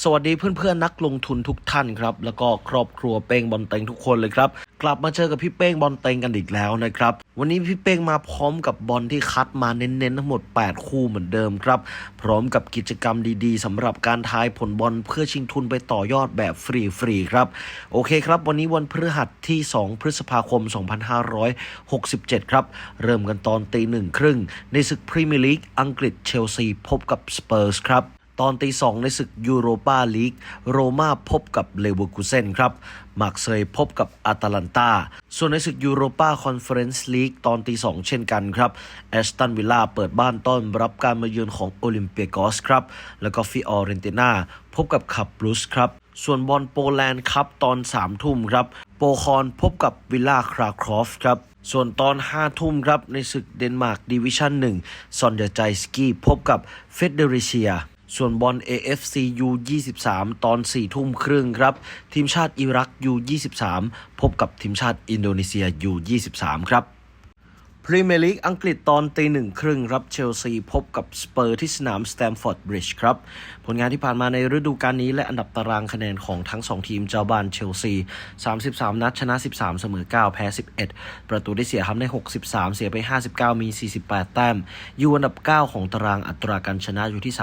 สวัสดีเพื่อนๆนักลงทุนทุกท่านครับ แล้วก็ครอบครัวเป้งบอลเต็งทุกคนเลยครับ กลับมาเจอกับพี่เป้งบอลเต็งกันอีกแล้วนะครับ วันนี้พี่เป้งมาพร้อมกับบอลที่คัดมาเน้นๆทั้งหมด 8 คู่เหมือนเดิมครับ พร้อมกับกิจกรรมดีๆสำหรับการทายผลบอลเพื่อชิงทุนไปต่อยอดแบบฟรีๆครับ โอเคครับ วันนี้วันพฤหัสที่ 2 พฤษภาคม 2567 ครับ เริ่มกันตอนตีหนึ่งครึ่งในศึกพรีเมียร์ลีกอังกฤษเชลซีพบกับสเปอร์สครับ ตอนตีสองในศึกยูโรปาลีก โรม่าพบกับเลเวอร์คูเซนครับมาร์กเซยพบกับอาตาลันตา ส่วนในศึกยูโรปาคอนเฟอเรนซ์ลีกตอนตีสองเช่นกันครับแอสตันวิลล่าเปิดบ้านต้อนรับการมาเยือนของโอลิมเปียกอสครับ แล้วก็ฟิออเรนติน่าพบกับขับบลูสครับ ส่วนบอลโปแลนด์ครับตอน3ทุ่มครับ โปคอนพบกับวิลล่าคราครอฟครับส่วนตอน 5 ทุ่มครับ ในศึกเดนมาร์กดิวิชั่น 1 ซอนเดใจสกี้พบกับเฟเดริเซีย ส่วนบอล AFC U23 ตอน 4 ทุ่มครึ่งครับ ทีมชาติอิรัก U23 พบกับทีมชาติอินโดนีเซีย U23 ครับ พรีเมียร์ลีกอังกฤษตอนตีหนึ่งครึ่งรับเชลซีพบกับสเปอร์ที่สนามสแตมฟอร์ดบริดจ์ครับ ผลงานที่ผ่านมาในฤดูกาลนี้และอันดับตารางคะแนนของทั้ง 2 ทีมเจ้าบ้านเชลซี 33 นัดชนะ 13 เสมอ 9 แพ้ 11 ประตูได้เสียทำได้ 63 เสียไป 59 มี 48 แต้ม อยู่อันดับ 9 ของตารางอัตราการชนะอยู่ที่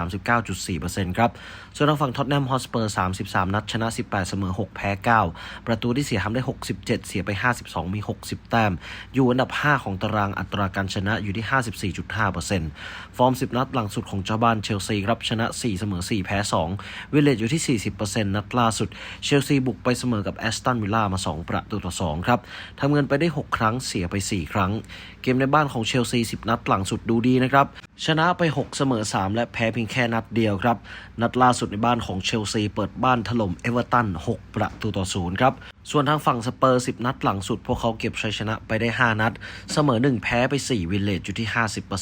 39.4%ครับ ส่วนทางฝั่งท็อตแนมฮอสเปอร์ 33 นัดชนะ 18 เสมอ 6 แพ้ 9 ประตูที่เสียทำได้ 67 เสียไป 52 มี 60 แต้ม อยู่อันดับ 5 ของตารางอัตราการชนะอยู่ที่ 54.5%ฟอร์ม 10 นัดหลังสุดของเจ้าบ้านเชลซีครับชนะ 4 เสมอ 4 แพ้ 2 วิลเลจอยู่ที่ 40%นัดล่าสุด เชลซีบุกไปเสมอกับแอสตันวิลล่ามา 2 ประตูต่อ 2 ครับทำเงินไปได้ 6 ครั้งเสียไป 4 ครั้ง เกมในบ้านของเชลซี 10 นัดหลังสุดดูดีนะครับ ชนะไป 6 เสมอ 3 และแพ้เพียงแค่นัดเดียวครับ นัดล่าสุดในบ้านของเชลซีเปิดบ้านถล่มเอเวอร์ตัน 6 ประตูต่อ0ครับ ส่วนทางฝั่งสเปอร์ 10 นัดหลังสุด พวกเขาเก็บชัยชนะไปได้ 5 นัด เสมอ 1 แพ้ไป 4 วิลเลจอยู่ที่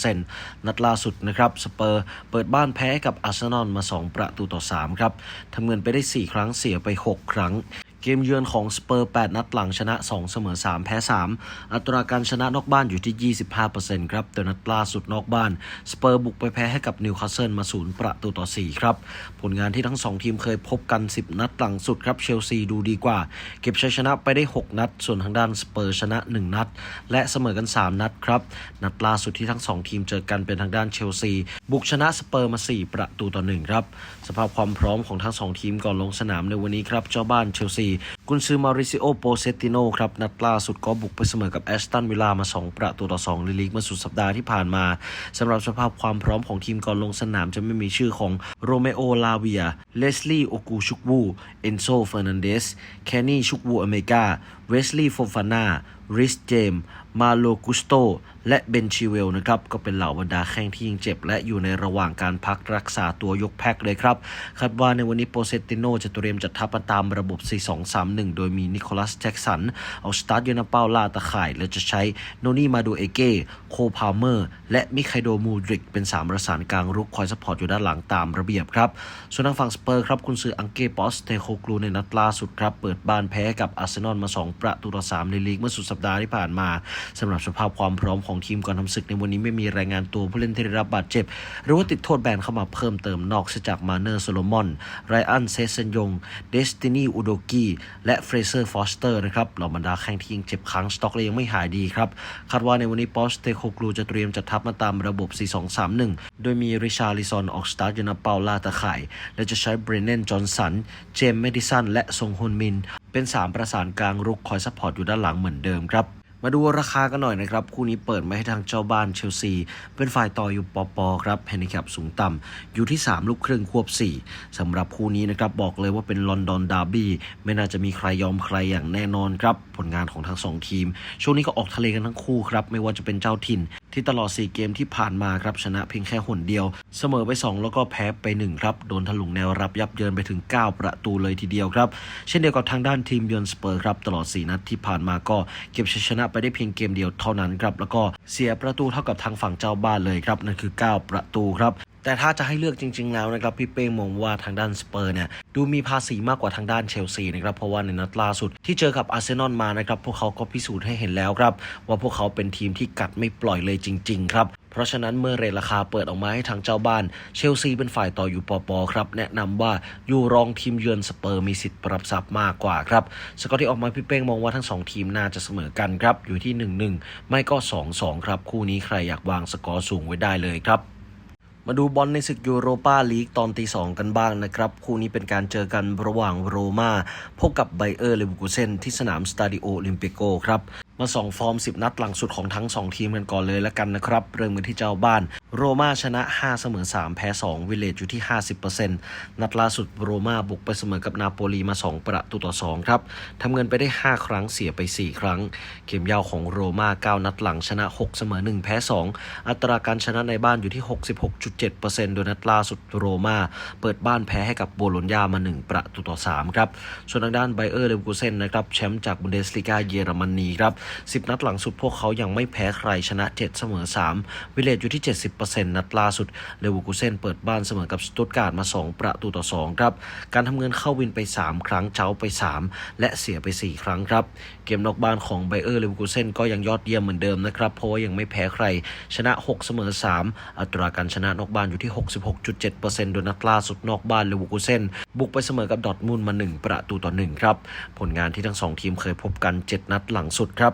50%นัดล่าสุดนะครับสเปอร์เปิดบ้านแพ้กับอาร์เซนอลมา 2 ประตูต่อ 3 ครับทำเงินไปได้ 4 ครั้งเสียไป 6 ครั้ง กมเยือนของสเปอร์ 8 นัดหลังชนะ 2 เสมอ 3 แพ้ 3 อัตราการชนะนอกบ้านอยู่ที่ 25%ครับ แต่นัดล่าสุดนอกบ้าน สเปอร์บุกไปแพ้ให้กับนิวคาสเซิลมา 0 ประตูต่อ 4 ครับ ผลงานที่ทั้ง 2 ทีมเคยพบกัน 10 นัดหลังสุดครับ เชลซีดูดีกว่า เก็บชัยชนะไปได้ 6 นัด ส่วนทางด้านสเปอร์ชนะ 1 นัด และเสมอกัน 3 นัดครับ นัดล่าสุดที่ทั้ง 2 ทีมเจอกันเป็นทางด้านเชลซีบุกชนะสเปอร์มา 4 ประตูต่อ 1 ครับ สภาพความพร้อมของทั้ง2ทีมก่อนลงสนามในวันนี้ครับ เจ้าบ้านเชลซี กุนซือมาริซิโอโปเซติโนครับ นัดล่าสุดก็บุกไปเสมอกับแอสตันวิลล่ามา 2 ประตูต่อ2ในลีกเมื่อสุดสัปดาห์ที่ผ่านมาสำหรับสภาพความพร้อมของทีมก่อนลงสนามจะไม่มีชื่อของโรเมโอลาเวีย เลสลีย์โอกูชุกวูเอนโซเฟอร์นันเดส แคนนี่ชุกวูอเมริกาเวสลีย์โฟฟาน่าริสเจม มาโลกุสโต และเบนชิเวลนะครับก็เป็นเหล่าบรรดาแข้งที่ยังเจ็บ และอยู่ในระหว่างการพักรักษาตัวยกแพ็คเลยครับคาดว่าในวันนี้โปเซติโนจะเตรียมจัดทัพมาตามระบบ 4-2-3-1 โดยมีนิโคลัสแจ็กสัน เอาสตาร์ทยูนาเป้าล่าตะข่าย และจะใช้โนนี่มาดูเอเก้โคพาวเมอร์ และมิคาโดมูดริก เป็น3ประสานกลางรุกคอยสปอร์ตอยู่ด้านหลังตามระเบียบครับ ส่วนทางฝั่งสเปอร์ครับคุณซื้ออังเก้ปอสเตโคกลูในนัดล่าสุดครับ เปิดบ้านแพ้กับอาร์เซนอลมา 2 ประตูต่อ3ในลีกเมื่อสุดสัปดาห์ที่ผ่านมาสำหรับสภาพความพร้อมของทีมก่อนทำศึกในวันนี้ไม่มีรายงานตัวผู้เล่นที่ได้รับบาดเจ็บ หรือว่าติดโทษแบนเข้ามาเพิ่มเติมนอกจากมาเนอร์โซโลมอนไรอันเซซันยงเดสตินีอุโดกีและเฟรเซอร์ฟอสเตอร์นะครับเหล่าบรรดาแข้งที่ยังเจ็บค้างสต็อกและยังไม่หายดีครับคาดว่าในวันนี้ปอสเตโคกลูจะเตรียมจัดทัพมาตามระบบ 4-2-3-1 โดยมีริชาลิซอนออกสตาร์ทยูนาเปาลาตะข่าย และจะใช้เบรเนนจอห์นสัน เจมส์เมดิสัน และซงฮุนมิน เป็น 3 ประสานกลางรุกคอยซัพพอร์ตอยู่ด้านหลังเหมือนเดิมครับ มาดูราคากันหน่อยนะครับ คู่นี้เปิดมาให้ทางเจ้าบ้านเชลซี เป็นฝ่ายต่ออยู่ปอปอครับแฮนดิแคปสูงต่ำอยู่ที่ 3 ลูกครึ่งควบ 4สำหรับคู่นี้นะครับ บอกเลยว่าเป็นลอนดอนดาร์บี้ไม่น่าจะมีใครยอมใครอย่างแน่นอนครับ ผลงานของทั้ง 2 ทีม ช่วงนี้ก็ออกทะเลกันทั้งคู่ครับ ไม่ว่าจะเป็นเจ้าถิ่นทีที่ตลอด 4 เกมที่ผ่านมาครับชนะเพียงแค่หนเดียว เสมอไป 2 แล้วก็แพ้ไป1ครับโดนถลุงแนวรับยับเยินไปถึง 9 ประตูเลยทีเดียวครับเช่นเดียวกับทางด้านทีมเยือนสเปอร์ครับตลอด 4 นัดที่ผ่านมาก็เก็บชัยชนะไปได้เพียงเกมเดียวเท่านั้นครับแล้วก็เสียประตูเท่ากับทางฝั่งเจ้าบ้านเลยครับนั่นคือ 9 ประตูครับแต่ถ้าจะให้เลือกจริง ๆ แล้วนะครับพี่เป้งมองว่าทางด้านสเปอร์เนี่ยดูมีภาษีมากกว่าทางด้านเชลซีนะครับเพราะว่าในนัดล่าสุดที่เจอกับอาร์เซนอลมานะครับพวกเขาก็พิสูจน์ให้เห็นแล้วครับ ว่าพวกเขาเป็นทีมที่กัดไม่ปล่อยเลยจริง ๆ ครับ ราะฉะนั้นเมื่อเรทราคาเปิดออกมาให้ทางเจ้าบ้าน เชลซีเป็นฝ่ายต่ออยู่ปอปอครับแนะนำว่าอยู่รองทีมเยือนสเปอร์มีสิทธิ์ปรับทรัพย์มากกว่าครับสกอร์ที่ออกมาพี่เป้งมองว่าทั้งสองทีมน่าจะเสมอกันครับอยู่ที่ 1-1 ไม่ก็ 2-2 ครับ คู่นี้ใครอยากวางสกอร์สูงไว้ได้เลยครับมาดูบอลในศึกยูโรปาลีกตอนตีสองกันบ้างนะครับ คู่นี้เป็นการเจอกันระหว่างโรมาพบกับไบเออร์เลวูกูเซนที่สนามสตาดิโอโอลิมปิโกครับ มาส่องฟอร์ม 10 นัดหลังสุดของทั้ง 2 ทีมกันก่อนเลยละกันนะครับ เริ่มกันที่เจ้าบ้าน โรม่าชนะ 5 เสมอ 3 แพ้ 2 วิเลจอยู่ที่ 50%นัดล่าสุดโรม่าบุกไปเสมอกับนาโปลีมา 2 ประตูต่อ 2 ครับทำเงินไปได้ 5 ครั้งเสียไป 4 ครั้ง เกมยาวของโรมา9 นัดหลังชนะ 6 เสมอ 1 แพ้ 2 อัตราการชนะในบ้านอยู่ที่ 66.7%โดยนัดล่าสุดโรม่าเปิดบ้านแพ้ให้กับโบโลญญามา 1 ประตูต่อ 3 ครับ ส่วนทางด้านไบเออร์เลวูกูเซนนะครับแชมป์จากบุนเดสลีกาเยอรมนีครับ10 นัดหลังสุดพวกเขายังไม่แพ้ใครชนะ 7 เสมอ 3 วิเลจอยู่ที่ 70%นัดล่าสุด เลวูกูเซนเปิดบ้านเสมอกับสตุตการ์ดมา 2 ประตูต่อ 2 ครับ การทำเงินเข้าวินไป 3 ครั้งเจ้าไป 3 และเสียไป 4 ครั้งครับ เกมนอกบ้านของไบเออร์เลวูกูเซนก็ยังยอดเยี่ยมเหมือนเดิมนะครับ เพราะว่ายังไม่แพ้ใคร ชนะ 6 เสมอ 3 อัตราการชนะนอกบ้านอยู่ที่ 66.7%โดยนัดล่าสุดนอกบ้านเลวูกูเซนบุกไปเสมอกับดอทมุนมา 1 ประตูต่อ 1 ครับ ผลงานที่ทั้งสองทีมเคยพบกัน 7 นัดหลังสุดครับ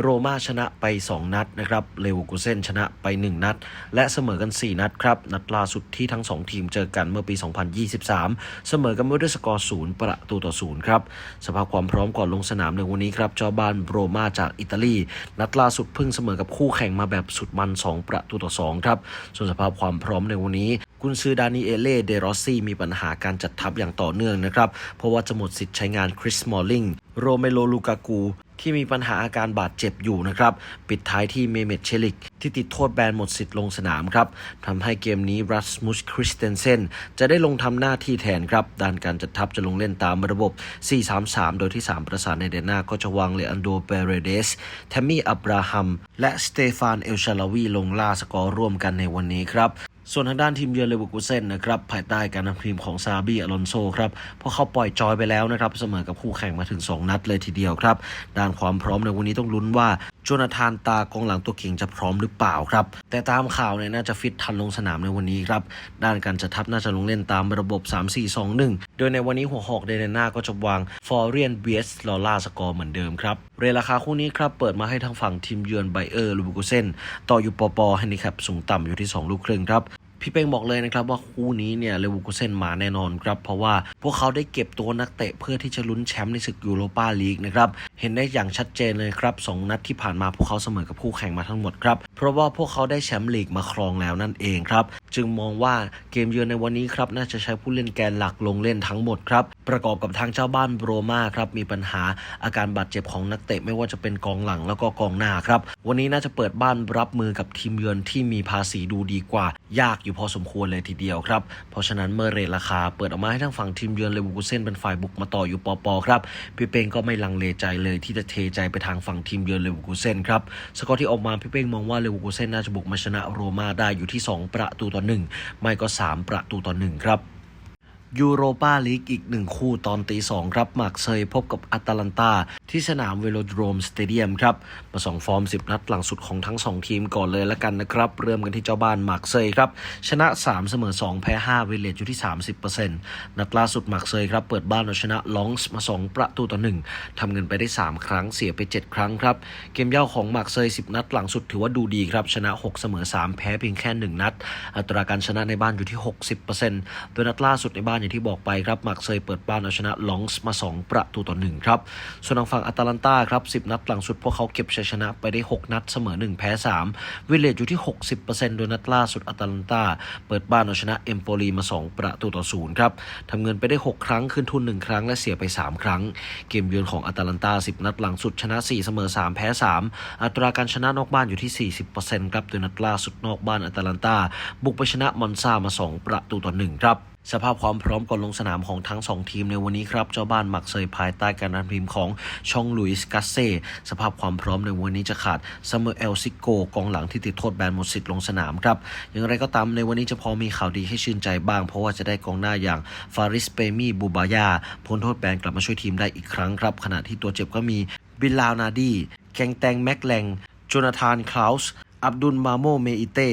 โรม่าชนะไป 2 นัดนะครับเลวูกูเซนชนะไป 1 นัด และเสมอกัน 4 นัดครับ นัดล่าสุดที่ทั้ง 2 ทีมเจอกันเมื่อปี 2023 เสมอกันด้วยสกอร์0ประตูต่อ0ครับ สภาพความพร้อมก่อนลงสนามในวันนี้ครับเจ้าบ้านโรม่าจากอิตาลี นัดล่าสุดเพิ่งเสมอกับคู่แข่งมาแบบสุดมัน 2 ประตูต่อ2ครับส่วนสภาพความพร้อมในวันนี้กุนซือดานิเอเล่เดรอสซี่มีปัญหาการจัดทัพอย่างต่อเนื่องนะครับ เพราะว่าจะหมดสิทธิ์ใช้งานคริสมอลลิง โรเมโลลูกากู ที่มีปัญหาอาการบาดเจ็บอยู่นะครับ ปิดท้ายที่เมเมตเชลิก ที่ติดโทษแบนหมดสิทธิ์ลงสนามครับทำให้เกมนี้รัสมุสคริสเตนเซนจะได้ลงทำหน้าที่แทนครับ ด้านการจัดทัพจะลงเล่นตามระบบ 4-3-3 โดยที่ 3 ประสานในเดนหน้าก็จะวางเลอันโดเปเรเดสแทมมี่อับราฮัม และสเตฟานเอลชาลาวีลงล่าสกอร์ร่วมกันในวันนี้ครับ ส่วนทางด้านทีมเยือนเลเวอร์กูเซนนะครับภายใต้การนำทีมของซาบีอลอนโซครับเพราะเขาปล่อยจอยไปแล้วนะครับเสมอกับคู่แข่งมาถึง 2 นัดเลยทีเดียวครับด้านความพร้อมในวันนี้ต้องลุ้นว่าโจนาธานตากองหลังตัวเก่งจะพร้อมหรือเปล่าครับ แต่ตามข่าวเนี่ยน่าจะฟิตทันลงสนามในวันนี้ครับด้านการจัดทัพน่าจะลงเล่นตามระบบ 3-4-2-1 โดยในวันนี้หัวหอกเดนน่าก็จะวางฟอร์เรียนเบียสลอล่าสกอร์เหมือนเดิมครับเรราคาคู่นี้ครับเปิดมาให้ทางฝั่งทีมเยือนไบเออร์ลูบูกเซนต่ออยู่ปอปอให้นี่ครับสูงต่ำอยู่ที่ 2 ลูกครึ่งครับ พี่เป้งบอกเลยนะครับว่าคู่นี้เนี่ยเลวูกุเซนมาแน่นอนครับ เพราะว่าพวกเขาได้เก็บตัวนักเตะเพื่อที่จะลุ้นแชมป์ในศึกยูโรปาลีกนะครับ เห็นได้อย่างชัดเจนเลยครับสองนัดที่ผ่านมาพวกเขาเสมอกับคู่แข่งมาทั้งหมดครับ เพราะว่าพวกเขาได้แชมป์ลีกมาครองแล้วนั่นเองครับ จึงมองว่าเกมเยือนในวันนี้ครับน่าจะใช้ผู้เล่นแกนหลักลงเล่นทั้งหมดครับประกอบกับทางเจ้าบ้านโรมาครับมีปัญหาอาการบาดเจ็บของนักเตะไม่ว่าจะเป็นกองหลังแล้วก็กองหน้าครับวันนี้น่าจะเปิดบ้านรับมือกับทีมเยือนที่มีภาษีดูดีกว่า ยากอยู่พอสมควรเลยทีเดียวครับเพราะฉะนั้นเมื่อเรทราคาเปิดออกมาให้ทางฝั่งทีมเยือนเลวูกูเซนเป็นฝ่ายบุกมาต่ออยู่ปอปอครับพี่เป้งก็ไม่ลังเลใจเลยที่จะเทใจไปทางฝั่งทีมเยือนเลวูกูเซนครับสกอร์ที่ออกมาพี่เป้งมองว่าเลวูกูเซนน่าจะบุกมาชนะโรมาได้อยู่ที่ 2 ประตูต่อหนึ่งไม่ก็ 3 ประตูต่อหนึ่งครับ ยูโรปาลีกอีกหนึ่งคู่ตอนตีสองครับ มาร์กเซยพบกับอัตแลนตา ที่สนามเวโลโดรมสเตเดียมครับ มาสองฟอร์ม 10 นัดหลังสุดของทั้ง 2 ทีมก่อนเลยละกันนะครับ เริ่มกันที่เจ้าบ้านมาร์กเซยครับ ชนะ 3 เสมอ 2 แพ้ 5 เวเลตอยู่ที่ 30%นัดล่าสุดมาร์กเซยครับ เปิดบ้านเอาชนะลองส์มา 2 ประตูต่อ1ทำเงินไปได้ 3 ครั้งเสียไป 7 ครั้งครับ เกมเย่าของมาร์กเซย10 นัดหลังสุดถือว่าดูดีครับชนะ 6 เสมอ 3 แพ้เพียงแค่ 1 นัด อัตราการชนะในบ้านอยู่ที่ 60%โดยนัดล่าสุดในบ้านอย่างที่บอกไปครับมาร์เซยเปิดบ้านเอาชนะลองส์มา 2 ประตูต่อ1ครับ ส่วนทางฝั่งอาตาลันตาครับ 10 นัดหลังสุดพวกเขาเก็บชัยชนะไปได้ 6 นัดเสมอ 1 แพ้ 3 วิเลจอยู่ที่ 60%โดยนัดล่าสุดอาตาลันตาเปิดบ้านเอาชนะเอมโปลีมา 2 ประตูต่อ0ครับทำเงินไปได้ 6 ครั้งคืนทุน 1 ครั้งและเสียไป 3 ครั้ง เกมเยือนของอาตาลันตา 10 นัดหลังสุดชนะ 4 เสมอ 3 แพ้ 3 อัตราการชนะนอกบ้านอยู่ที่ 40%ครับโดยนัดล่าสุดนอกบ้านอาตาลันตาบุกไปชนะมอนซามา 2 ประตูต่อ1ครับ สภาพความพร้อมก่อนลงสนามของทั้ง 2 ทีมในวันนี้ครับ เจ้าบ้านหมักเซยภายใต้การนำทีมของชองลุยส์กัสเซ่สภาพความพร้อมในวันนี้จะขาดซามูเอลซิโกกองหลังที่ติดโทษแบนหมดสิทธิ์ลงสนามครับ อย่างไรก็ตามในวันนี้จะพอมีข่าวดีให้ชื่นใจบ้าง เพราะว่าจะได้กองหน้าอย่างฟาริสเปมีบูบายาพ้นโทษแบนกลับมาช่วยทีมได้อีกครั้งครับ ขณะที่ตัวเจ็บก็มีบิลลาวนาดีแกงแตงแม็กแลงโจนาธานคลาวส์ อับดุลมาโมเมอิเต้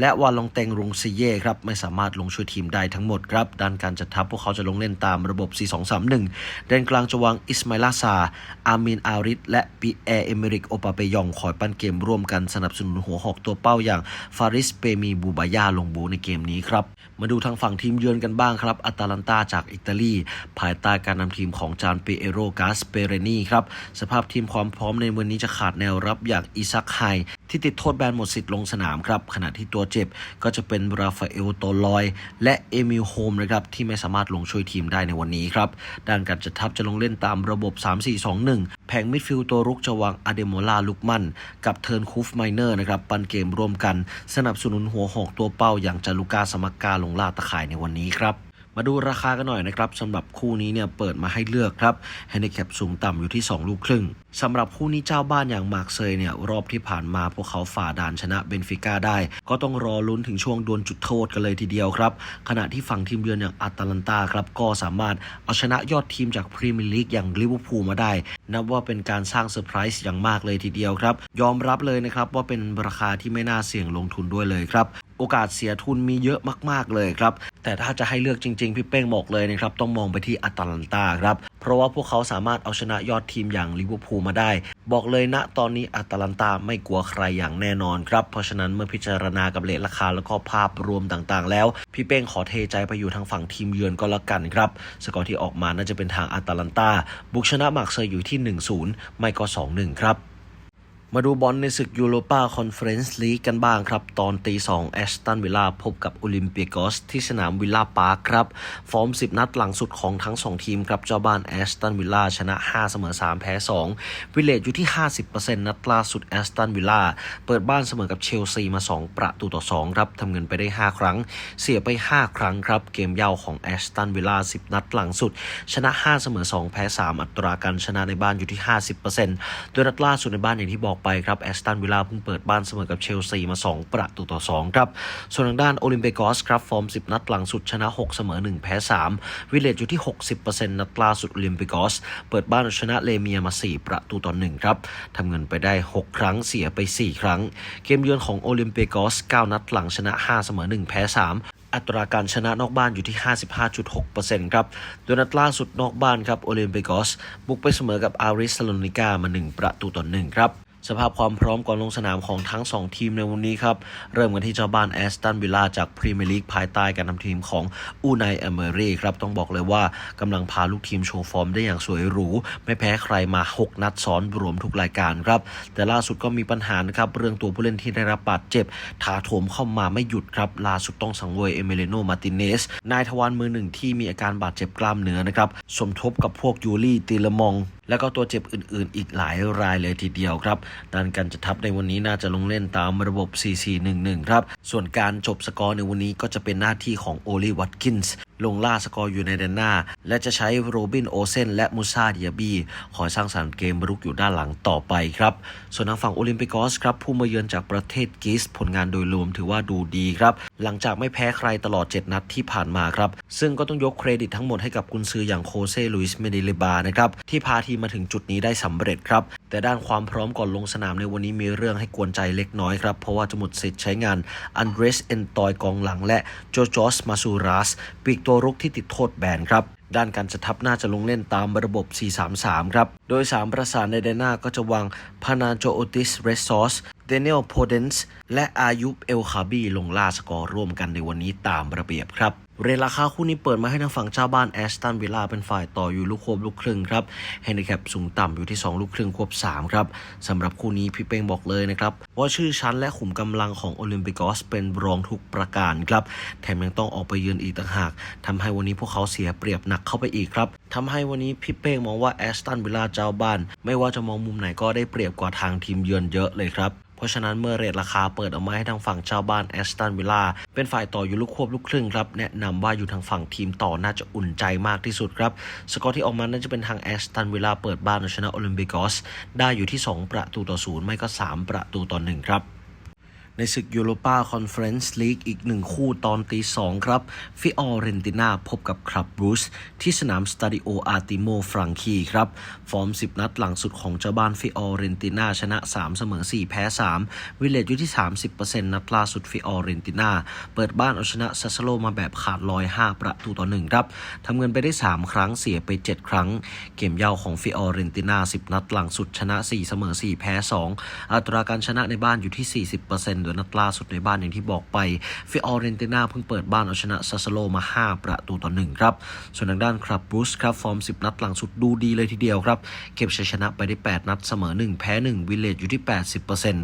และวาลองเตงรุงซีเย่ครับไม่สามารถลงช่วยทีมได้ทั้งหมดครับด้านการจัดทัพพวกเขาจะลงเล่นตามระบบ 4-2-3-1 แดนกลางจะวางอิสมาอิลาซา อามินอาริสและปีแอเอเมริกโอปาเปยองคอยปั้นเกมร่วมกันสนับสนุนหัวหอกตัวเป้าอย่างฟาริสเปมีบูบายาลงบูในเกมนี้ครับ มาดูทางฝั่งทีมเยือนกันบ้างครับอาตาลันตาจากอิตาลี ภายใต้การนำทีมของจานเปเอโรกาสเปเรนีครับสภาพทีมความพร้อมในวันนี้จะขาดแนวรับอย่างอิซักไฮที่ติดโทษแบนหมดสิทธิ์ลงสนามครับขณะที่ตัวเจ็บก็จะเป็นราฟาเอลโตลอย และเอมิลโฮมนะครับที่ไม่สามารถลงช่วยทีมได้ในวันนี้ครับด้านการจัดทัพจะลงเล่นตามระบบ 3-4-2-1แผงมิดฟิลด์ตัวรุกจะวางอเดโมลาลุกมันกับเทิร์นคูฟไมเนอร์นะครับปันเกมร่วมกัน สนับสนุนหัวหอกตัวเป้าอย่างจารุกาสมักกาลงล่าตะข่ายในวันนี้ครับมาดูราคากันหน่อยนะครับสำหรับคู่นี้เนี่ยเปิดมาให้เลือกครับแฮนดิแคปสูงต่ำอยู่ที่ 2 ลูกครึ่ง สำหรับคู่นี้เจ้าบ้านอย่างมาร์กเซยเนี่ยรอบที่ผ่านมาพวกเขาฝ่าด่านชนะเบนฟิก้าได้ ก็ต้องรอลุ้นถึงช่วงดวลจุดโทษกันเลยทีเดียวครับ ขณะที่ฝั่งทีมเยือนอย่างอาตาลันตาครับก็สามารถเอาชนะยอดทีมจากพรีเมียร์ลีกอย่างลิเวอร์พูลมาได้ นับว่าเป็นการสร้างเซอร์ไพรส์อย่างมากเลยทีเดียวครับ ยอมรับเลยนะครับว่าเป็นราคาที่ไม่น่าเสี่ยงลงทุนด้วยเลยครับโอกาสเสียทุนมีเยอะมาก ๆ เลยครับ แต่ถ้าจะให้เลือกจริง ๆ พี่เป้งบอกเลยนะครับ ต้องมองไปที่อาตาลันตาครับ เพราะว่าพวกเขาสามารถเอาชนะยอดทีมอย่างลิเวอร์พูลมาได้ บอกเลยนะตอนนี้อัตแลันตาไม่กลัวใครอย่างแน่นอนครับ เพราะฉะนั้นเมื่อพิจารณากับเลทราคาแล้วก็ภาพรวมต่างๆ แล้ว พี่เป้งขอเทใจไปอยู่ทางฝั่งทีมเยือนก็แล้วกันครับ สกอร์ที่ออกมาน่าจะเป็นทางอัตแลันตาบุกชนะมาร์เซย์อยู่ที่ 1-0 ไม่ก็ 2-1 ครับ มาดูบอลในศึกยูโรปาคอนเฟอเรนซ์ลีกกันบ้างครับ ตอนตีสองแอสตันวิลล่าพบกับโอลิมเปียกอสที่สนามวิลล่าปาร์คครับ ฟอร์ม 10 นัดหลังสุดของทั้ง 2 ทีมครับ เจ้าบ้านแอสตันวิลล่าชนะ 5 เสมอ 3 แพ้ 2 วิเลจอยู่ที่ 50%นัดล่าสุดแอสตันวิลล่าเปิดบ้านเสมอกับเชลซีมา 2 ประตูต่อ 2 ครับทำเงินไปได้ 5 ครั้ง เสียไป 5 ครั้งครับ เกมเย่าของแอสตันวิลล่า10 นัดหลังสุด ชนะ 5 เสมอ 2 แพ้ 3 อัตราการชนะในบ้านอยู่ที่ 50%โดยนัดล่าสุดในบ้านอย่างที่บอกไปครับแอสตันวิลล่าเพิ่งเปิดบ้านเสมอกับเชลซีมา 2 ประตูต่อ 2 ครับ ส่วนทางด้านโอลิมเปกอสครับ ฟอร์ม 10 นัดหลังสุดชนะ 6 เสมอ 1 แพ้ 3 วิเลจอยู่ที่ 60%นัดล่าสุดโอลิมเปกอส เปิดบ้านชนะเลเมียมา 4 ประตูต่อ 1 ครับทำเงินไปได้ 6 ครั้งเสียไป 4 ครั้ง เกมเยือนของโอลิมเปกอส 9 นัดหลังชนะ 5 เสมอ 1 แพ้ 3อัตราการชนะนอกบ้านอยู่ที่ 55.6%ครับ โดยนัดล่าสุดนอกบ้านครับ โอลิมเปกอส บุกไปเสมอกับอาริสซาโลนิกามา 1 ประตูต่อ1ครับ สภาพความพร้อมก่อนลงสนามของทั้ง 2 ทีมในวันนี้ครับ เริ่มกันที่เจ้าบ้านแอสตันวิลล่าจากพรีเมียร์ลีกภายใต้การนำทีมของอูไนเอเมอรีครับต้องบอกเลยว่ากำลังพาลูกทีมโชว์ฟอร์มได้อย่างสวยหรู ไม่แพ้ใครมา 6 นัดซ้อนรวมทุกรายการครับ แต่ล่าสุดก็มีปัญหานะครับ เรื่องตัวผู้เล่นที่ได้รับบาดเจ็บ ถาโถมเข้ามาไม่หยุดครับล่าสุดต้องสังเวยเอเมเลโนมาติเนสนายทวารมือหนึ่งที่มีอาการบาดเจ็บกล้ามเนื้อนะครับสมทบกับพวกยูรี่ติเลมองแล้วก็ตัวเจ็บอื่นๆ อีกหลายรายเลยทีเดียวครับด้านการจะทับในวันนี้น่าจะลงเล่นตามระบบ 4-4-1-1 ครับ ส่วนการจบสกอร์ในวันนี้ก็จะเป็นหน้าที่ของโอลีวัตกินส์ ลงล่าสกอร์อยู่ในแดนหน้า และจะใช้โรบินโอเซนและมูซาเดียบีคอยสร้างสรรค์เกมรุกอยู่ด้านหลังต่อไปครับ ส่วนทางฝั่งโอลิมปิกอสครับผู้มาเยือนจากประเทศกรีซผลงานโดยรวมถือว่าดูดีครับ หลังจากไม่แพ้ใครตลอด 7 นัดที่ผ่านมาครับ ซึ่งก็ต้องยกเครดิตทั้งหมดให้กับกุนซืออย่างโคเซลุยส์เมเดเลบานะครับที่พาทีมมาถึงจุดนี้ได้สำเร็จครับ แต่ด้านความพร้อมก่อนลงสนามในวันนี้มีเรื่องให้กวนใจเล็กน้อยครับ เพราะว่าจะหมดสิทธิ์ใช้งานอันเดรสเอนตอยกองหลังและโจจอสมาซูรัสปีกตัวรุกที่ติดโทษแบนครับด้านการจะทัพน่าจะลงเล่นตามระบบ 4-3-3 ครับ โดย 3 ประสานในแดนหน้าก็จะวางพานาโจโอติสเรสซอส เดนิเอลโพเดนส์ และอายุบเอลคาบีลงล่าสกอร์ร่วมกันในวันนี้ตามระเบียบครับ เรทราคาคู่นี้เปิดมาให้ทางฝั่งเจ้าบ้านแอสตันวิลล่าเป็นฝ่ายต่ออยู่ลูกควบลูกครึ่งครับแฮนดิแคปสูงต่ำอยู่ที่ 2 ลูกครึ่งควบ 3 ครับสำหรับคู่นี้พี่เป้งบอกเลยนะครับ ว่าชื่อชั้นและขุมกำลังของโอลิมปิกอสเป็นรองทุกประการครับ แถมยังต้องออกไปเยือนอีกต่างหากทำให้วันนี้พวกเขาเสียเปรียบหนักเข้าไปอีกครับทำให้วันนี้พี่เป้งมองว่าแอสตันวิลล่าเจ้าบ้าน ไม่ว่าจะมองมุมไหนก็ได้เปรียบกว่าทางทีมเยือนเยอะเลยครับ ราะฉะนั้นเมื่อเรทราคาเปิดออกมาให้ทางฝั่งเจ้าบ้านแอสตันวิลล่าเป็นฝ่ายต่ออยู่ลูกควบลูกครึ่งครับ แนะนำว่าอยู่ทางฝั่งทีมต่อน่าจะอุ่นใจมากที่สุดครับ สกอร์ที่ออกมาน่าจะเป็นทางแอสตันวิลล่าเปิดบ้านเอาชนะโอลิมปิกอสได้อยู่ที่ 2 ประตูต่อศูนย์ไม่ก็ 3 ประตูต่อหนึ่งครับ ในศึกยูโรปาคอนเฟอเรนซ์ลีกอีกหนึ่งคู่ตอนตีสองครับ ฟิออเรนติน่าพบกับคลับบรูซที่สนามสตาดิโออาร์ติโมฟรังคีครับ ฟอร์ม 10 นัดหลังสุดของเจ้าบ้านฟิออเรนติน่าชนะ 3 เสมอ 4 แพ้ 3 วิเลจอยู่ที่ 30%นัดล่าสุดฟิออเรนติน่าเปิดบ้านเอาชนะซัสโลมาแบบขาดลอย 5 ประตูต่อ 1 ครับทำเงินไปได้ 3 ครั้งเสียไป 7 ครั้ง เกมเย่าของฟิออเรนติน่า10 นัดหลังสุดชนะ 4 เสมอ 4 แพ้ 2 อัตราการชนะในบ้านอยู่ที่ 40%โดยนัดล่าสุดในบ้านอย่างที่บอกไปฟิออเรนติน่าเพิ่งเปิดบ้านเอาชนะซัสโลมา 5 ประตูต่อ1ครับ ส่วนทางด้านครับบรูซครับฟอร์ม 10 นัดหลังสุดดูดีเลยทีเดียวครับ เก็บชัยชนะไปได้ 8 นัดเสมอ 1 แพ้ 1 วิลเลจอยู่ที่ 80%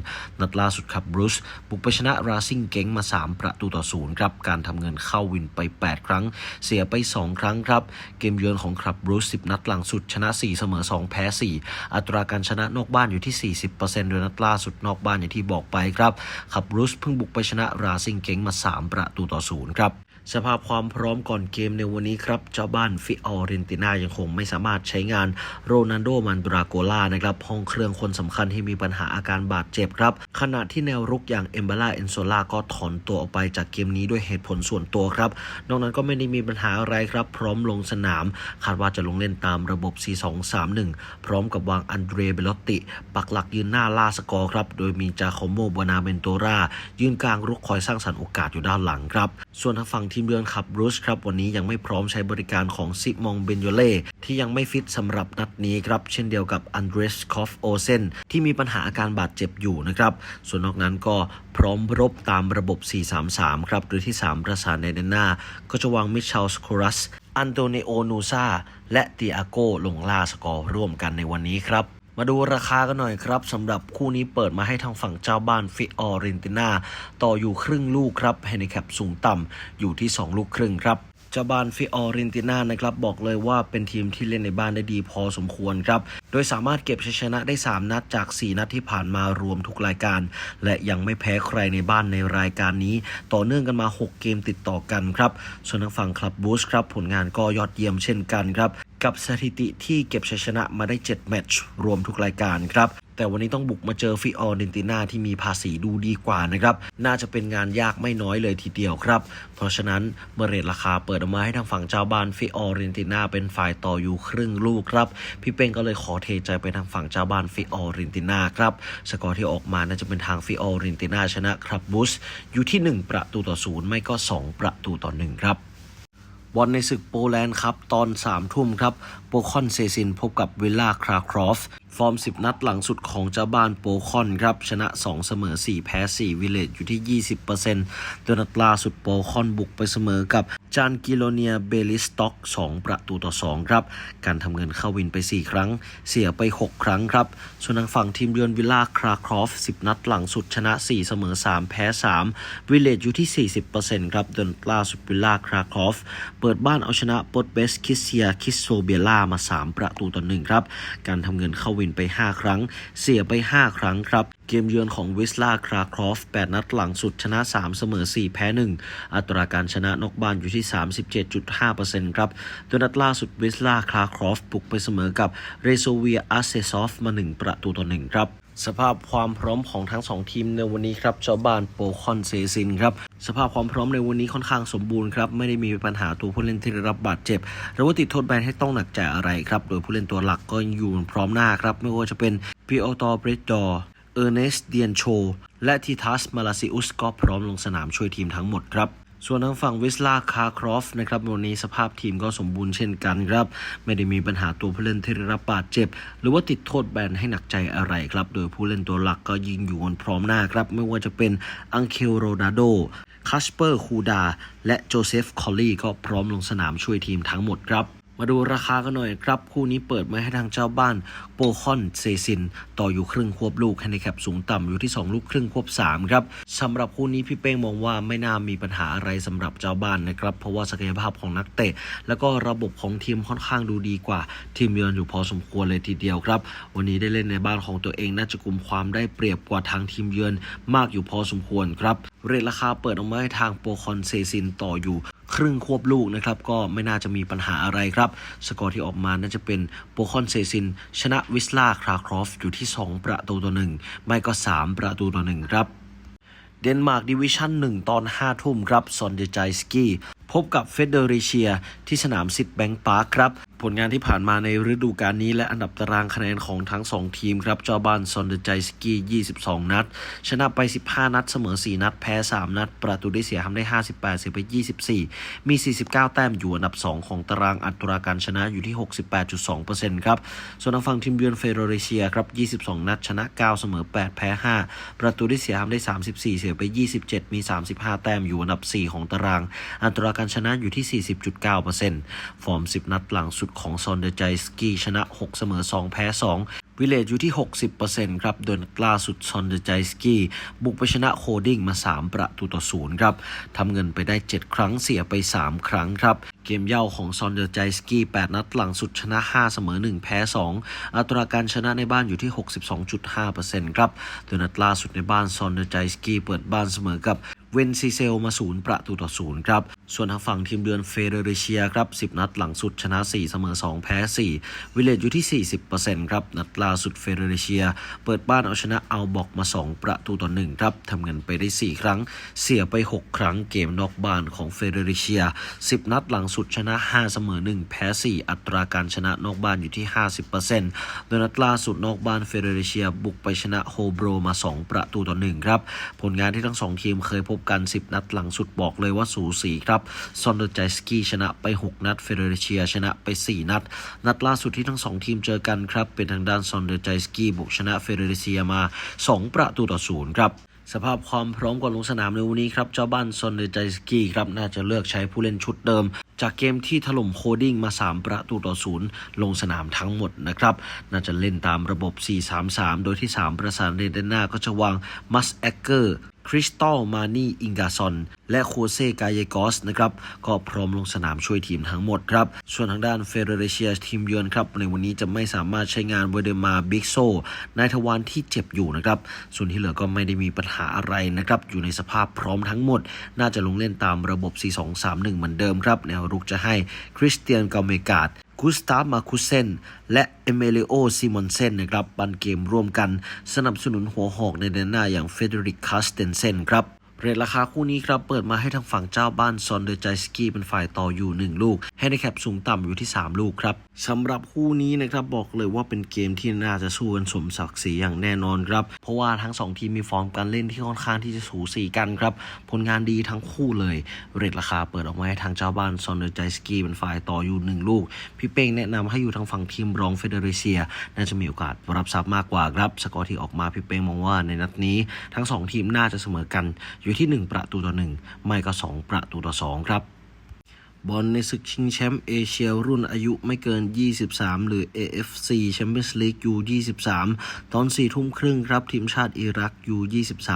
นัดล่าสุดครับบรูซบุกไปชนะราซิงเก้งมา 3 ประตูต่อ0ครับ การทำเงินเข้าวินไป 8 ครั้ง เสียไป 2 ครั้งครับ เกมเยือนของครับบรูซ10 นัดหลังสุดชนะ 4 เสมอ 2 แพ้ 4 อัตราการชนะนอกบ้านอยู่ที่ 40%โดยนัดล่าสุดนอกบ้านอย่างที่บอกไปครับครับรุสเพิ่งบุกไปชนะราซิงเก้งมา 3 ประตูต่อ0ครับ สภาพความพร้อมก่อนเกมในวันนี้ครับ เจ้าบ้านฟิออเรนตินายังคงไม่สามารถใช้งานโรนันโดมันดราโกล่านะครับห้องเครื่องคนสำคัญที่มีปัญหาอาการบาดเจ็บครับ ขณะที่แนวรุกอย่างเอมบาลาเอนโซล่าก็ถอนตัวออกไปจากเกมนี้ด้วยเหตุผลส่วนตัวครับ นอกนั้นก็ไม่ได้มีปัญหาอะไรครับ พร้อมลงสนาม คาดว่าจะลงเล่นตามระบบ 4-2-3-1 พร้อมกับวางอันเดรเบลอตติ ปักหลักยืนหน้าล่าสกอร์ครับ โดยมีจาโคโมบานาเบนโตรายืนกลางรุกคอยสร้างสรรค์โอกาสอยู่ด้านหลังครับ ส่วนทางฝั่งทีีมเยือนขับรูซครับ วันนี้ยังไม่พร้อมใช้บริการของซิมองเบนโยเล่ที่ยังไม่ฟิตสำหรับนัดนี้ครับ เช่นเดียวกับอันเดรสคอฟโอเซนที่มีปัญหาอาการบาดเจ็บอยู่นะครับ ส่วนนอกนั้นก็พร้อมรบตามระบบ 4-3-3 ครับโดยที่ 3 ประสานในด้านหน้า ก็จะวางมิเชลสโครัสอันโตเนโอนูซาและติอาโกลงล่าสกอร์ร่วมกันในวันนี้ครับ มาดูราคากันหน่อยครับสำหรับคู่นี้เปิดมาให้ทางฝั่งเจ้าบ้านฟิออเรนติน่าต่ออยู่ครึ่งลูกครับแฮนดิแคปสูงต่ำอยู่ที่ 2 ลูกครึ่งครับเจ้าบ้านฟิออเรนติน่านะครับบอกเลยว่าเป็นทีมที่เล่นในบ้านได้ดีพอสมควรครับ โดยสามารถเก็บชัยชนะได้ 3 นัดจาก 4 นัดที่ผ่านมารวมทุกรายการ และยังไม่แพ้ใครในบ้านในรายการนี้ ต่อเนื่องกันมา 6 เกมติดต่อกันครับ ส่วนทางฝั่งคลับบูสครับผลงานก็ยอดเยี่ยมเช่นกันครับ กับสถิติที่เก็บชัยชนะมาได้ 7 แมตช์รวมทุกรายการครับแต่วันนี้ต้องบุกมาเจอฟิออร์เรนติน่าที่มีภาษีดูดีกว่านะครับ น่าจะเป็นงานยากไม่น้อยเลยทีเดียวครับ เพราะฉะนั้นเมื่อเรทราคาเปิดออกมาให้ทางฝั่งเจ้าบ้านฟิออร์เรนติน่าเป็นฝ่ายต่ออยู่ครึ่งลูกครับ พี่เป้งก็เลยขอเทใจไปทางฝั่งเจ้าบ้านฟิออร์เรนติน่าครับสกอร์ที่ออกมาน่าจะเป็นทางฟิออร์เรนติน่าชนะครับบุสอยู่ที่ 1 ประตูต่อศูนย์ไม่ก็ 2 ประตูต่อ1ครับ บอลในศึกโปแลนด์ครับตอน3ทุ่มครับโปคอนเซซินพบกับวิลล่าคราครอฟ ฟอร์ม 10 นัดหลังสุดของเจ้าบ้านโปคอนครับ ชนะ 2 เสมอ 4 แพ้ 4 วิเลจอยู่ที่ 20%โดยนัดล่าสุดโปคอนบุกไปเสมอกับจานกิโลเนียเบลิสต็อก 2 ประตูต่อ 2 ครับ การทำเงินเข้าวินไป 4 ครั้ง เสียไป 6 ครั้งครับ ส่วนทางฝั่งทีมเยือนวิลล่าคราครอฟ 10 นัดหลังสุดชนะ 4 เสมอ 3 แพ้ 3 วิเลจอยู่ที่ 40%ครับโดยนัดล่าสุดวิลล่าคราครอฟ เปิดบ้านเอาชนะปรตเบสคิเซียคิสโซเบียล่ามา 3 ประตูต่อ 1 ครับ การทำเงินเข้าวินไป 5 ครั้ง เสียไป 5 ครั้งครับ เกมเยือนของวิสลาคราครอฟ 8 นัดหลังสุดชนะ 3 เสมอ 4 แพ้ 1 อัตราการชนะนอกบ้านอยู่ที่ 37.5%ครับโดยนัดล่าสุดวิสลาคราครอฟบุกไปเสมอกับเรโซเวียอาเซซอฟมา 1 ประตูต่อ1ครับ สภาพความพร้อมของทั้งสองทีมในวันนี้ครับเจ้าบ้านโปคอนเซซินครับสภาพความพร้อมในวันนี้ค่อนข้างสมบูรณ์ครับไม่ได้มีปัญหาตัวผู้เล่นที่ได้รับบาดเจ็บ หรือว่าติดโทษแบนให้ต้องหนักใจอะไรครับโดยผู้เล่นตัวหลักก็ยังอยู่พร้อมหน้าครับไม่ว่าจะเป็นพิโอตอเบรดดอร์เออร์เนสเดียนโช และทิทัสมาลาซิอุสก็พร้อมลงสนามช่วยทีมทั้งหมดครับ ส่วนทางฝั่งวิสลาคาครอฟนะครับวันนี้สภาพทีมก็สมบูรณ์เช่นกันครับ ไม่ได้มีปัญหาตัวผู้เล่นที่ได้รับบาดเจ็บ หรือว่าติดโทษแบนให้หนักใจอะไรครับ โดยผู้เล่นตัวหลักก็ยิงอยู่บนพร้อมหน้าครับ ไม่ว่าจะเป็นอังเคลโรนาโดคัสเปอร์คูดา และโจเซฟคอลลี่ก็พร้อมลงสนามช่วยทีมทั้งหมดครับ มาดูราคากันหน่อยครับ คู่นี้เปิดมาให้ทางเจ้าบ้านโปคอนเซซิน ต่ออยู่ครึ่งควบลูกแฮนดิแคปสูงต่ำอยู่ที่ 2 ลูกครึ่งควบ 3 ครับสำหรับคู่นี้พี่เป้งมองว่าไม่น่ามีปัญหาอะไรสำหรับเจ้าบ้านนะครับ เพราะว่าศักยภาพของนักเตะ แล้วก็ระบบของทีมค่อนข้างดูดีกว่า ทีมเยือนอยู่พอสมควรเลยทีเดียวครับ วันนี้ได้เล่นในบ้านของตัวเองน่าจะกลุ่มความได้เปรียบกว่าทางทีมเยือนมากอยู่พอสมควรครับเรทราคาเปิดออกมาให้ทางโปคอนเซซินต่ออยู่ ครึ่งควบลูกนะครับ ก็ไม่น่าจะมีปัญหาอะไรครับ สกอร์ที่ออกมาน่าจะเป็นโปคอนเซซิน ชนะวิสลาคราครอฟอยู่ที่ 2 ประตูต่อหนึ่งไม่ก็ 3 ประตูต่อหนึ่งครับเดนมาร์กดิวิชั่น 1 ตอน 5 ทุ่มครับซอนเดจายสกี้พบกับเฟเดเรเชีย ที่สนามซิดแบงค์ปาร์คครับ ผลงานที่ผ่านมาในฤดูกาลนี้และอันดับตารางคะแนนของทั้ง 2 ทีมครับเจ้าบ้านซอนเดจสกี้ 22 นัด ชนะไป 15 นัด เสมอ 4 นัด แพ้ 3 นัด ประตูได้เสียทำได้ 58 เสียไป 24 มี 49 แต้มอยู่อันดับ 2 ของตารางอัตราการชนะอยู่ที่ 68.2%ครับ ส่วนทางฝั่งทีมเยือนเฟโรเรเชียครับ 22 นัด ชนะ 9 เสมอ 8 แพ้ 5 ประตูได้เสียทำได้ 34 เสียไป 27 มี 35 แต้มอยู่อันดับ 4 ของตาราง อัตราการชนะอยู่ที่ 40.9%ฟอร์ม 10 นัดหลังสุดของซอนเดจายสกี้ชนะ 6 เสมอ 2 แพ้ 2 วิเลจอยู่ที่ 60%ครับโดยนัดล่าสุดซอนเดจายสกี้บุกไปชนะโคดิ้งมา 3 ประตูต่อศูนย์ครับทำเงินไปได้ 7 ครั้งเสียไป 3 ครั้งครับเกมเย่าของซอนเดจายสกี้ 8 นัดหลังสุดชนะ 5 เสมอ 1 แพ้ 2 อัตราการชนะในบ้านอยู่ที่ 62.5%ครับโดยนัดล่าสุดในบ้านซอนเดจายสกี้เปิดบ้านเสมอกับเวนซีเซลมาศูนย์ประตูต่อศูนย์ครับ ส่วนทางฝั่งทีมเดือนเฟเดเรเชียครับ 10 นัดหลังสุดชนะ 4 เสมอ 2 แพ้ 4 วิเลจอยู่ที่ 40%ครับ นัดล่าสุดเฟเดเรเชีย เปิดบ้านเอาชนะเอาบอกมา 2 ประตูต่อ 1 ครับทำเงินไปได้ 4 ครั้ง เสียไป 6 ครั้งเกมนอกบ้านของเฟเดเรเชีย 10 นัดหลังสุดชนะ 5 เสมอ 1 แพ้ 4 อัตราการชนะนอกบ้านอยู่ที่ 50%โดยนัดล่าสุดนอกบ้านเฟเดเรเชีย บุกไปชนะโฮโบรมา 2 ประตูต่อ 1 ครับ ผลงานที่ทั้ง 2 ทีมเคยพบกัน 10 นัดหลังสุดบอกเลยว่าสูสีครับซอนเดอร์ใจสกี้ชนะไป 6 นัด เฟเดรเชียชนะไป 4 นัด นัดล่าสุดที่ทั้ง 2 ทีมเจอกันครับ เป็นทางด้านซอนเดอร์ใจสกี้บุกชนะเฟเดรเชียมา 2 ประตูต่อศูนย์ครับสภาพความพร้อมก่อนลงสนามในวันนี้ครับ เจ้าบ้านซอนเดจายสกี้ครับ น่าจะเลือกใช้ผู้เล่นชุดเดิม จากเกมที่ถล่มโคดิ้งมา 3 ประตูต่อศูนย์ลงสนามทั้งหมดนะครับ น่าจะเล่นตามระบบ 4-3-3 โดยที่ 3 ประสานเลนด้านหน้าก็จะวางมัสแอคเกอร์คริสตัลมานีอิงกาซอนและโคเซกายกอสนะครับก็พร้อมลงสนามช่วยทีมทั้งหมดครับ ส่วนทางด้านเฟเดเรเชียทีมเยือนครับ ในวันนี้จะไม่สามารถใช้งานเวเดมาบิ๊กโซนายทวารที่เจ็บอยู่นะครับ ส่วนที่เหลือก็ไม่ได้มีปัญหาอะไรนะครับ อยู่ในสภาพพร้อมทั้งหมด น่าจะลงเล่นตามระบบ 4-2-3-1 เหมือนเดิมครับแนวรุกจะให้คริสเตียนกาเมกาด กุสตาฟมาคุเซนและเอเมเลโอซิมอนเซนนะครับบันเกมร่วมกันสนับสนุนหัวหอกในแดนหน้าอย่างเฟเดริกคาสเตนเซนครับ เรทราคาคู่นี้ครับเปิดมาให้ทางฝั่งเจ้าบ้านซอนเดอร์ใจสกี้เป็นฝ่ายต่ออยู่ 1 ลูก ให้ในแคปสูงต่ำอยู่ที่ 3 ลูกครับสำหรับคู่นี้นะครับบอกเลยว่าเป็นเกมที่น่าจะสู้กันสมศักดิ์ศรีอย่างแน่นอนครับ เพราะว่าทั้ง 2 ทีมมีฟอร์มการเล่นที่ค่อนข้างที่จะสูสีกันครับ ผลงานดีทั้งคู่เลย เรทราคาเปิดออกมาให้ทางเจ้าบ้านซอนเดอร์ใจสกี้เป็นฝ่ายต่ออยู่ 1 ลูก พี่เป้งแนะนำให้อยู่ทางฝั่งทีมรองเฟเดเรเซีย น่าจะมีโอกาสรับทรัพย์มากกว่าครับสกอร์ที่ออกมาพี่เป้งมองว่าในนัดนี้ ทั้งสองทีมน่าจะเสมอกันอยูู่่ที่ 1 ประตูต่อ 1 ไม่ก็ 2 ประตูต่อ 2 ครับบอลในศึกชิงแชมป์เอเชียรุ่นอายุไม่เกิน 23 หรือ AFC Champions League U23 ตอน 4 ทุ่มครึ่งครับทีมชาติอิรัก U23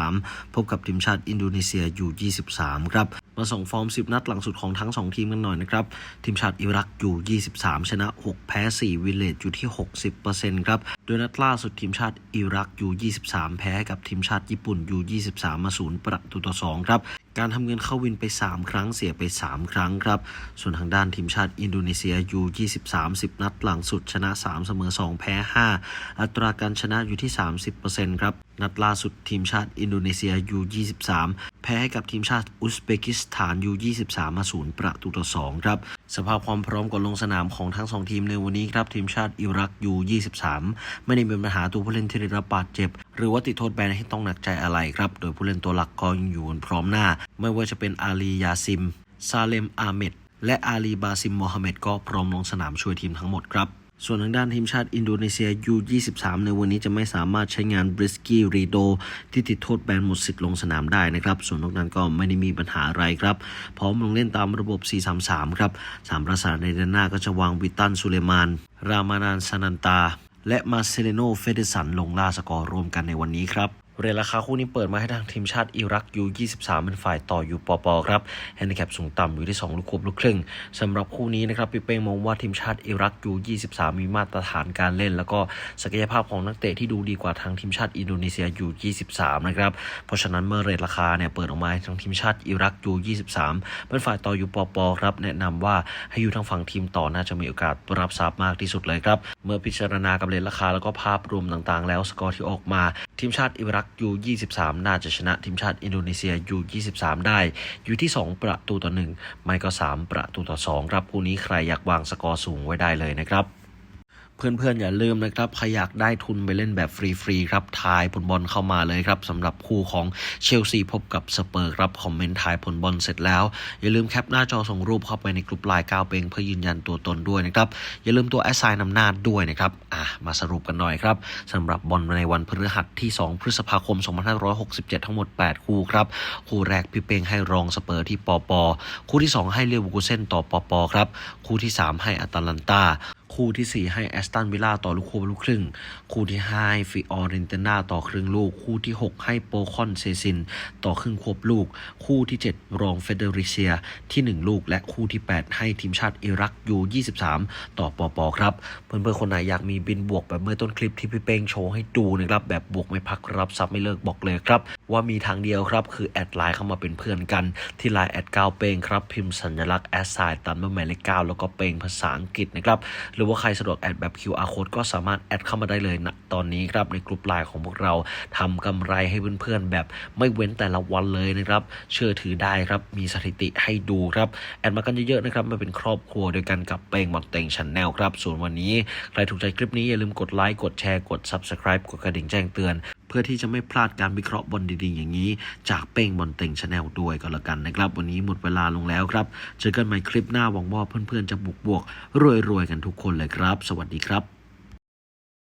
พบกับทีมชาติอินโดนีเซีย U23 ครับ มาส่งฟอร์ม 10 นัดหลังสุดของทั้ง 2 ทีมกันหน่อยนะครับ ทีมชาติอิรักอยู่23 ชนะ 6 แพ้ 4 วิเลจอยู่ที่ 60%ครับโดยนัดล่าสุดทีมชาติอิรักยู23 แพ้กับทีมชาติญี่ปุ่นยู23มาศูนย์ประตูต่อ2ครับ การทำเงินเข้าวินไป 3 ครั้งเสียไป 3 ครั้งครับ ส่วนทางด้านทีมชาติอินโดนีเซียยู23 10 นัดหลังสุดชนะ 3 เสมอ 2 แพ้ 5 อัตราการชนะอยู่ที่ 30%ครับนัดล่าสุดทีมชาติอินโดนีเซียอยู่23 แพ้ให้กับทีมชาติอุซเบกิสถานอยู่23 มาศูนย์ประตูต่อ2ครับ สภาพความพร้อมก่อนลงสนามของทั้ง 2 ทีมในวันนี้ครับทีมชาติอิรักอยู่23 ไม่ได้มีปัญหาตัวผู้เล่นที่ได้รับบาดเจ็บ หรือว่าติดโทษแบนให้ต้องหนักใจอะไรครับ โดยผู้เล่นตัวหลักก็ยังอยู่พร้อมหน้า ไม่ว่าจะเป็นอาลียาซิมซาเลมอาเมดและอาลีบาซิมโมฮัมเหม็ดก็พร้อมลงสนามช่วยทีมทั้งหมดครับ ส่วนทางด้านทีมชาติอินโดนีเซีย U23 ในวันนี้จะไม่สามารถใช้งานบริสกี้รีโดที่ติดโทษแบนหมดสิทธิ์ลงสนามได้นะครับ ส่วนนอกนั้นก็ไม่ได้มีปัญหาอะไรครับ พร้อมลงเล่นตามระบบ 433 ครับสามประสานในด้านหน้าก็จะวางวิตันสุเลมาน รามานานซานันตา และมาเซเลโนเฟเดสันลงล่าสกอร์รวมกันในวันนี้ครับ เรทราคาคู่นี้เปิดมาให้ทางทีมชาติอิรักยู23เป็นฝ่ายต่ออยู่ปอปอครับแฮนดิแคปสูงต่ำอยู่ที่ 2 ลูกควบลูกครึ่งสำหรับคู่นี้นะครับพี่เป้งมองว่าทีมชาติอิรักยู23มีมาตรฐานการเล่น แล้วก็ศักยภาพของนักเตะที่ดูดีกว่าทางทีมชาติอินโดนีเซียยู23นะครับเพราะฉะนั้นเมื่อเรทราคาเนี่ยเปิดออกมาทางทีมชาติอิรักยู23เป็นฝ่ายต่ออยู่ปอปอครับแนะนำว่าให้อยู่ทางฝั่งทีมต่อน่าจะมีโอกาสรับทรัพย์มากที่สุดเลยครับเมื่อพิจารณากับเรทราคาแล้วก็ภาพรวมต่างๆ แล้วสกอร์ที่ออกมา ทีมชาติอิรักยู23 น่าจะชนะทีมชาติอินโดนีเซียยู23 ได้อยู่ที่ 2 ประตูต่อ 1 ไม่ก็ 3 ประตูต่อ 2 ครับคู่นี้ใครอยากวางสกอร์สูงไว้ได้เลยนะครับ เพื่อนๆ อย่าลืมนะครับใครอยากได้ทุนไปเล่นแบบฟรีๆครับทายผลบอลเข้ามาเลยครับสำหรับคู่ของเชลซีพบกับสเปอร์ครับคอมเมนต์ทายผลบอลเสร็จแล้ว อย่าลืมแคปหน้าจอส่งรูปเข้าไปในกลุ่มไลน์ก้าวเปงเพื่อยืนยันตัวตนด้วยนะครับ อย่าลืมตัวแอสไซน์นำหน้าด้วยนะครับอะมาสรุปกันหน่อยครับสำหรับบอลในวันพฤหัสที่ 2 พฤษภาคม 2567 ทั้งหมด 8 คู่ครับคู่แรกพี่เปงให้รองสเปอร์ที่ปอปอคู่ที่ 2 ให้เลวูกูเซนต่อปอปอครับคู่ที่ 3 ให้อตแลนตา คู่ที่ 4 ให้แอสตันวิลล่าต่อลูกคู่ลูกครึ่ง คู่ที่5ให้ฟิออเรนเตนาต่อครึ่งลูก คู่ที่ 6 ให้โปคอนเซซิน ต่อครึ่งควบลูก คู่ที่ 7 รองเฟเดริเซียที่ 1 ลูก และคู่ที่ 8 ให้ทีมชาติอิรักยู23 ต่อปอปอครับ เพื่อนๆคนไหนอยากมีบินบวกแบบเมื่อต้นคลิปที่พี่เป้งโชว์ให้ดูนะครับแบบบวกไม่พักรับซับไม่เลิกบอกเลยครับ ว่ามีทางเดียวครับคือแอดไลน์เข้ามาเป็นเพื่อนกัน ที่ไลน์แอดก้าวเป้งครับพิมพ์สัญลักษณ์แอดไซน์ตามด้วยหมายเลขเก้าแล้วก็เป้งภาษาอังกฤษนะครับหรือว่าใครสะดวกแอดแบบ QR code ก็สามารถแอดเข้ามาได้เลยนะตอนนี้ครับในกลุ่มไลน์ของพวกเราทำกำไรให้เพื่อนๆแบบไม่เว้นแต่ละวันเลยนะครับ เชื่อถือได้ครับมีสถิติให้ดูครับแอดมากันเยอะๆนะครับมาเป็นครอบครัวเดียวกันกับเป้งบอนเต็งชันแนลครับส่วนวันนี้ ใครถูกใจคลิปนี้อย่าลืมกดไลค์กดแชร์กด Subscribe กดกระดิ่งแจ้งเตือน พื่อที่จะไม่พลาดการวิเคราะห์บอลดีๆ อย่างนี้ จากเป้งบอลเต็งชาแนลด้วยก็แล้วกันนะครับ วันนี้หมดเวลาลงแล้วครับ เจอกันใหม่คลิปหน้าหวังว่าเพื่อนๆจะบุกบวกรวยๆกันทุกคนเลยครับ สวัสดีครับ